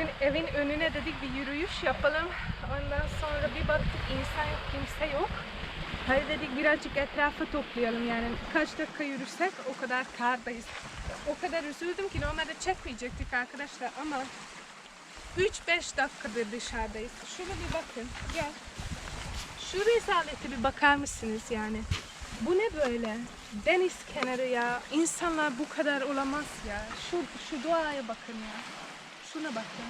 Bugün evin önüne dedik bir yürüyüş yapalım. Ondan sonra bir baktık insan yok, kimse yok. Hadi dedik birazcık etrafı toplayalım yani kaç dakika yürüsek o kadar kardayız. O kadar üzüldüm ki normalde çekmeyecektik arkadaşlar ama 3-5 dakikadır dışarıdayız. Şuna bir bakın. Gel. Şu rezalete bir bakar mısınız yani? Bu ne böyle? Deniz kenarı ya. İnsanlar bu kadar olamaz ya. Şu, şu doğaya bakın ya. Şuna bakın.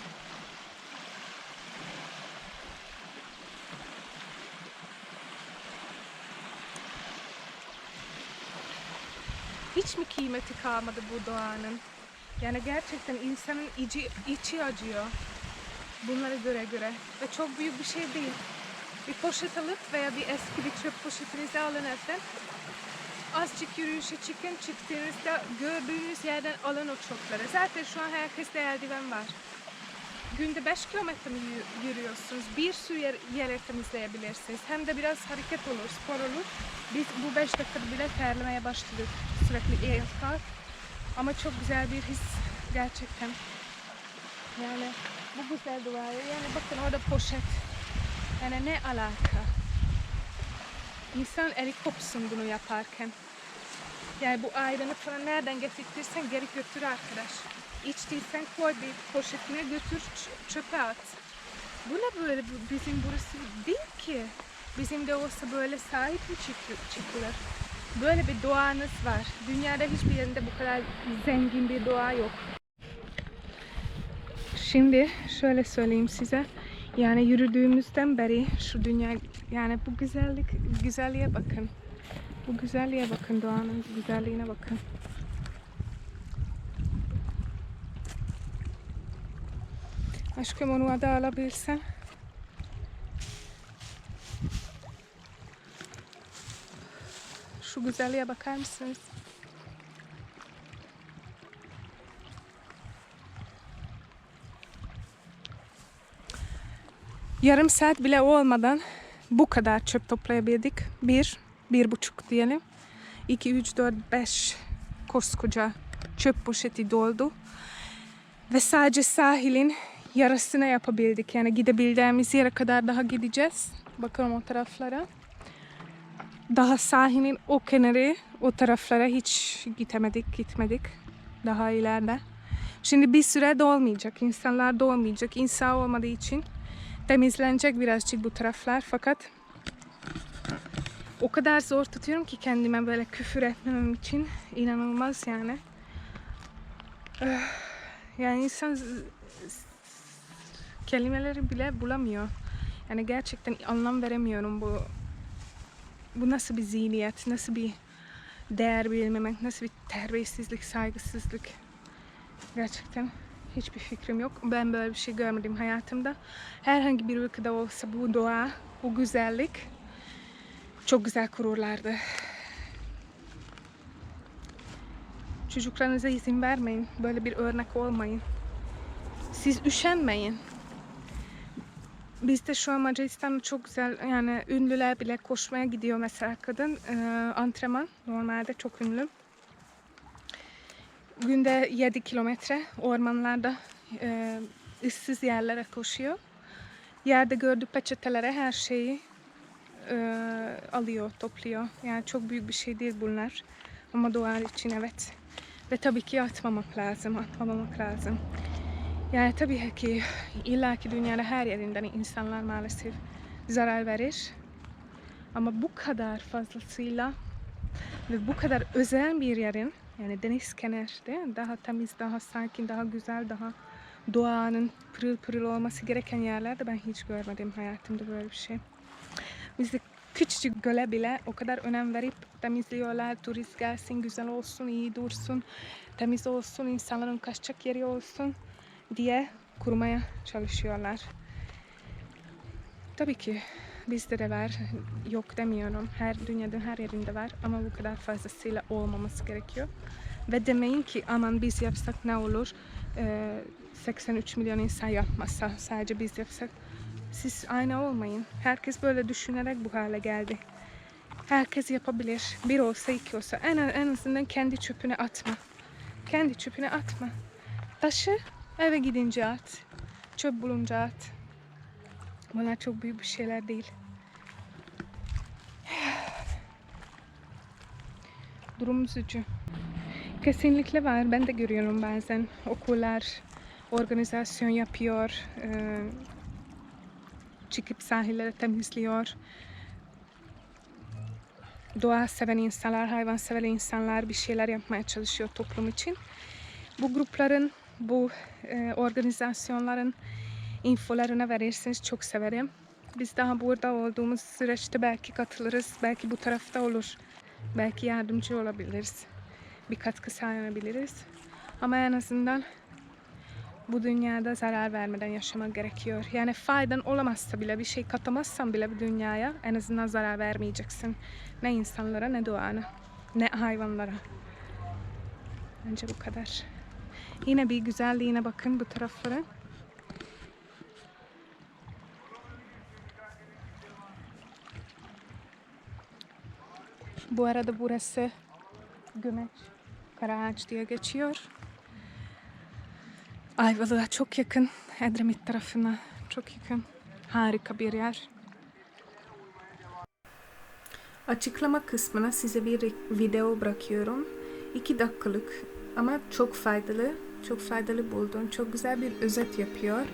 Hiç mi kıymeti kalmadı bu doğanın? Yani gerçekten insanın içi, içi acıyor. Bunlara göre göre. Ve çok büyük bir şey değil. Bir poşet alıp veya bir eski bir çöp poşetinizi alın evden. Azıcık yürüyüşe çıkın. Çıktığınızda gördüğünüz yerden alın o çöpleri. Zaten şu an herkeste eldiven var. Günde 5 kilometre mi yü- yürüyorsunuz? Bir sürü yer, yerleri temizleyebilirsiniz. Hem de biraz hareket olur, spor olur. Biz bu 5 dakikada bile terlemeye başladık. Sürekli ayakta. Ama çok güzel bir his gerçekten. Yani bu güzel duvarı. Yani bakın orada poşet. Yani ne alaka? İnsan eli kopsun bunu yaparken. Yani bu ayranı falan nereden getirdiysen geri götür arkadaş. İçtiysen koy bir poşetine götür çöpe at. Bu ne böyle bizim burası değil ki. Bizim de olsa böyle sahip mi çıkılır? Böyle bir doğanız var. Dünyada hiçbir yerinde bu kadar zengin bir doğa yok. Şimdi şöyle söyleyeyim size. Yani yürüdüğümüzden beri şu dünya yani bu güzellik güzelliğe bakın. Bu güzelliğe bakın doğanın güzelliğine bakın. Aşkım onu da alabilsen. Şu güzelliğe bakar mısınız? Yarım saat bile olmadan bu kadar çöp toplayabildik. Bir, bir buçuk diyelim. İki, üç, dört, beş koskoca çöp poşeti doldu. Ve sadece sahilin yarısına yapabildik. Yani gidebildiğimiz yere kadar daha gideceğiz. Bakalım o taraflara. Daha sahilin o kenarı, o taraflara hiç gitmedik, gitmedik. Daha ileride. Şimdi bir süre dolmayacak. insanlar dolmayacak. İnsan olmadığı için temizlenecek birazcık bu taraflar. Fakat o kadar zor tutuyorum ki kendime böyle küfür etmemem için. inanılmaz yani. Öh, Yani insan kelimeleri bile bulamıyor. Yani gerçekten anlam veremiyorum bu bu nasıl bir zihniyet, nasıl bir değer bilmemek, nasıl bir terbiyesizlik, saygısızlık. Gerçekten hiçbir fikrim yok. Ben böyle bir şey görmedim hayatımda. Herhangi bir ülkede olsa bu doğa, bu güzellik çok güzel kururlardı. Çocuklarınıza izin vermeyin. Böyle bir örnek olmayın. Siz üşenmeyin. Bizde şu an Macaristan'da çok güzel yani ünlüler bile koşmaya gidiyor mesela kadın e, antrenman normalde çok ünlü. Günde 7 kilometre ormanlarda e, ıssız yerlere koşuyor. Yerde gördüğü peçetelere her şeyi e, alıyor, topluyor. Yani çok büyük bir şey değil bunlar. Ama doğa için evet. Ve tabii ki atmamak lazım, atmamak lazım. Yani tabii ki illaki dünyada her yerinden insanlar maalesef zarar verir. Ama bu kadar fazlasıyla ve bu kadar özel bir yerin yani deniz kenarı daha temiz, daha sakin, daha güzel, daha doğanın pırıl pırıl olması gereken yerlerde ben hiç görmedim hayatımda böyle bir şey. Bizde küçücük göle bile o kadar önem verip temizliyorlar. Turist gelsin, güzel olsun, iyi dursun, temiz olsun, insanların kaçacak yeri olsun diye kurmaya çalışıyorlar. Tabii ki bizde de var, yok demiyorum. Her dünyanın her yerinde var ama bu kadar fazlasıyla olmaması gerekiyor. Ve demeyin ki aman biz yapsak ne olur? Ee, 83 milyon insan yapmasa sadece biz yapsak. Siz aynı olmayın. Herkes böyle düşünerek bu hale geldi. Herkes yapabilir. Bir olsa iki olsa. En, en azından kendi çöpüne atma. Kendi çöpüne atma. Taşı eve gidince at. çöp bulunca at. Bunlar çok büyük bir şeyler değil. Durum üzücü. Kesinlikle var. Ben de görüyorum bazen. Okullar organizasyon yapıyor. eee, çıkıp sahilleri temizliyor. Doğa seven insanlar, hayvan seven insanlar bir şeyler yapmaya çalışıyor toplum için. Bu grupların, bu e, organizasyonların infolarına verirseniz çok severim. Biz daha burada olduğumuz süreçte belki katılırız, belki bu tarafta olur. Belki yardımcı olabiliriz. Bir katkı sağlayabiliriz. Ama en azından bu dünyada zarar vermeden yaşamak gerekiyor. Yani faydan olamazsa bile bir şey katamazsan bile bu dünyaya en azından zarar vermeyeceksin. Ne insanlara ne doğana ne hayvanlara. Bence bu kadar. Yine bir güzelliğine bakın bu taraflara. Bu arada burası Gömeç Karaağaç diye geçiyor. Ayvalık'a çok yakın. Edremit tarafına çok yakın. Harika bir yer. Açıklama kısmına size bir video bırakıyorum. 2 dakikalık ama çok faydalı. Çok faydalı buldum. Çok güzel bir özet yapıyor.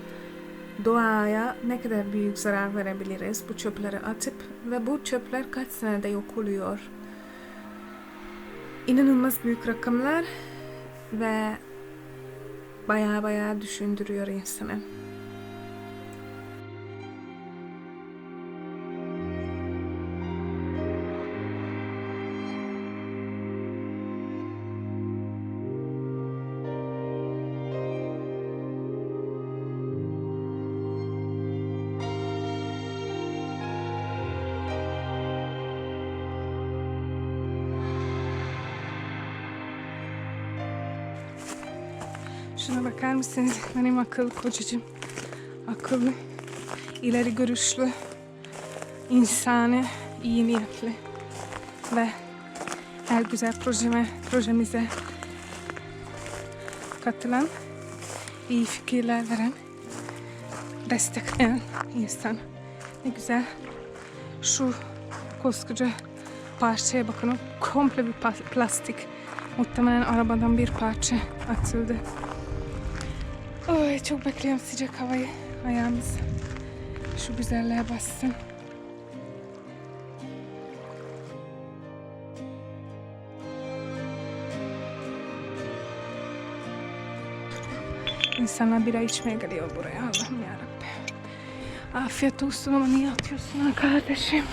Doğaya ne kadar büyük zarar verebiliriz bu çöpleri atıp ve bu çöpler kaç senede yok oluyor. İnanılmaz büyük rakamlar ve baya baya düşündürüyor insanı. Şuna bakar mısınız? Benim akıllı kocacığım. Akıllı, ileri görüşlü, insani, iyi niyetli ve her güzel projeme, projemize katılan, iyi fikirler veren, destekleyen insan. Ne güzel. Şu koskoca parçaya bakın. O komple bir plastik. Muhtemelen arabadan bir parça atıldı. Ay çok bekliyorum sıcak havayı. Ayağımız şu güzelliğe bassın. İnsanlar bira içmeye geliyor buraya. Allah'ım yarabbim. Afiyet olsun ama niye atıyorsun ha kardeşim?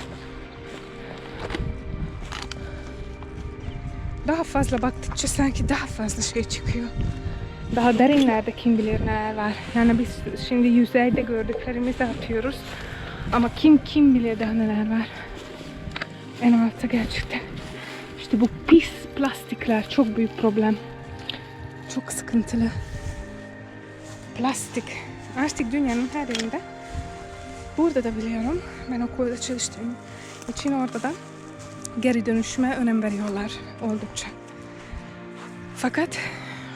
Daha fazla baktıkça sanki daha fazla şey çıkıyor. Daha derinlerde kim bilir neler var. Yani biz şimdi yüzeyde gördüklerimizi atıyoruz. Ama kim kim bilir daha neler var. En altta gerçekten. İşte bu pis plastikler çok büyük problem. Çok sıkıntılı. Plastik. Artık dünyanın her yerinde. Burada da biliyorum. Ben okulda çalıştığım için orada da geri dönüşüme önem veriyorlar oldukça. Fakat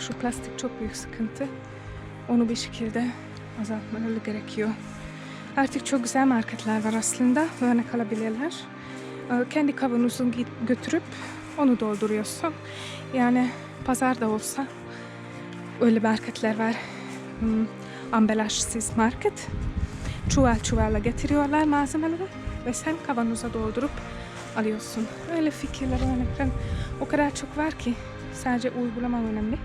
şu plastik çok büyük sıkıntı. Onu bir şekilde azaltmaları gerekiyor. Artık çok güzel marketler var aslında. Örnek alabilirler. Ee, Kendi kavanozunu götürüp onu dolduruyorsun. Yani pazarda olsa öyle marketler var. Hmm, ambalajsız market. Çuval çuvalla getiriyorlar malzemeleri ve sen kavanoza doldurup alıyorsun. Öyle fikirler, örnekler o kadar çok var ki sadece uygulama önemli.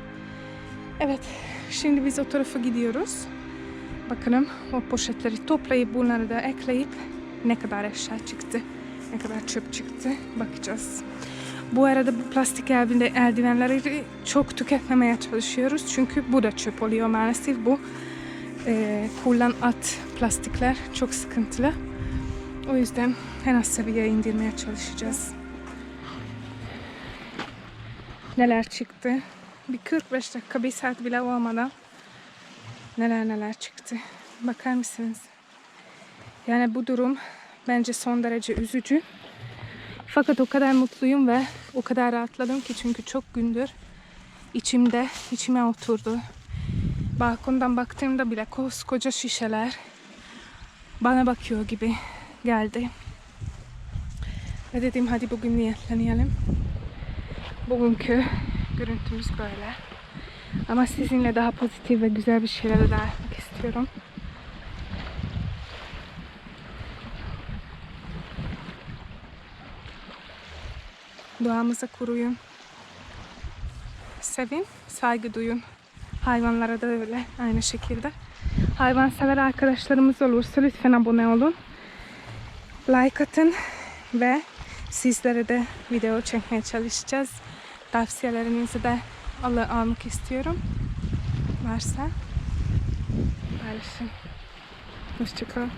Evet, şimdi biz o tarafa gidiyoruz. Bakalım o poşetleri toplayıp bunları da ekleyip ne kadar eşya çıktı, ne kadar çöp çıktı bakacağız. Bu arada bu plastik eldivenleri çok tüketmemeye çalışıyoruz. Çünkü bu da çöp oluyor maalesef. Bu e, kullan at plastikler çok sıkıntılı. O yüzden en az seviyeye indirmeye çalışacağız. Neler çıktı? Bir 45 dakika, bir saat bile olmadan neler neler çıktı. Bakar mısınız? Yani bu durum bence son derece üzücü. Fakat o kadar mutluyum ve o kadar rahatladım ki çünkü çok gündür içimde, içime oturdu. balkondan baktığımda bile koskoca şişeler bana bakıyor gibi geldi. Ve dedim hadi bugün niyetlenelim. Bugünkü görüntümüz böyle. Ama sizinle daha pozitif ve güzel bir şeyler de yapmak istiyorum. Doğamıza koruyun. Sevin, saygı duyun. Hayvanlara da öyle aynı şekilde. Hayvansever arkadaşlarımız olursa lütfen abone olun. Like atın ve sizlere de video çekmeye çalışacağız. Tavsiyelerinizi de al almak istiyorum. Varsa paylaşın. Hoşçakalın.